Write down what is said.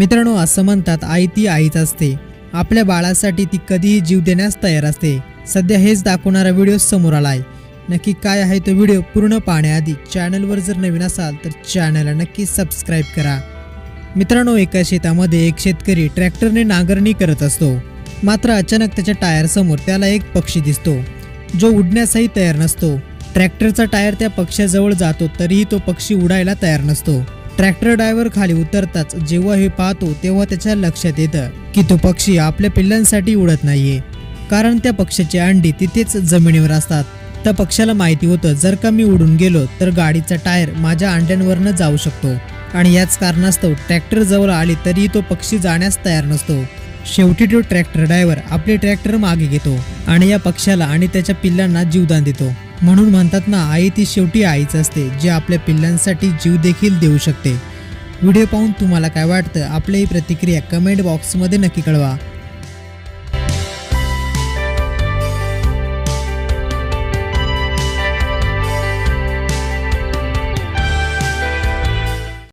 मित्रांनो असं म्हणतात आई ती आईच असते. आपल्या बाळासाठी ती कधीही जीव देण्यास तयार असते. सध्या हेच दाखवणारा व्हिडिओ समोर आला आहे नक्की काय आहे तो व्हिडिओ पूर्ण पाहण्याआधी चॅनलवर जर नवीन असाल तर चॅनलला नक्की सबस्क्राईब करा. मित्रांनो एका शेतामध्ये एक शेतकरी ट्रॅक्टरने नांगरणी करत असतो. मात्र अचानक त्याच्या टायरसमोर त्याला एक पक्षी दिसतो. जो उडण्यासही तयार नसतो. ट्रॅक्टरचा टायर त्या पक्ष्याजवळ जातो तरीही तो पक्षी उडायला तयार नसतो. ट्रॅक्टर ड्रायव्हर खाली उतरताच जेव्हा हे पाहतो तेव्हा त्याच्या लक्षात येतं की तो पक्षी आपल्या पिल्लांसाठी उडत नाहीये. कारण त्या पक्षाची अंडी तिथेच जमिनीवर असतात. त्या पक्षाला माहिती होतं जर का मी उडून गेलो तर गाडीचा टायर माझ्या अंड्यांवरनं जाऊ शकतो. आणि याच कारणास्तव ट्रॅक्टर जवळ आले तरी तो पक्षी जाण्यास तयार नसतो. शेवटी तो ट्रॅक्टर ड्रायव्हर आपले ट्रॅक्टर मागे घेतो आणि या पक्षाला आणि त्याच्या पिल्लांना जीवदान देतो. म्हणून म्हणतात ना आई ती शेवटी आईच असते जे आपल्या पिल्लांसाठी जीव देखील देऊ शकते. व्हिडिओ पाहून तुम्हाला काय वाटतं? आपली ही प्रतिक्रिया कमेंट बॉक्समध्ये नक्की कळवा.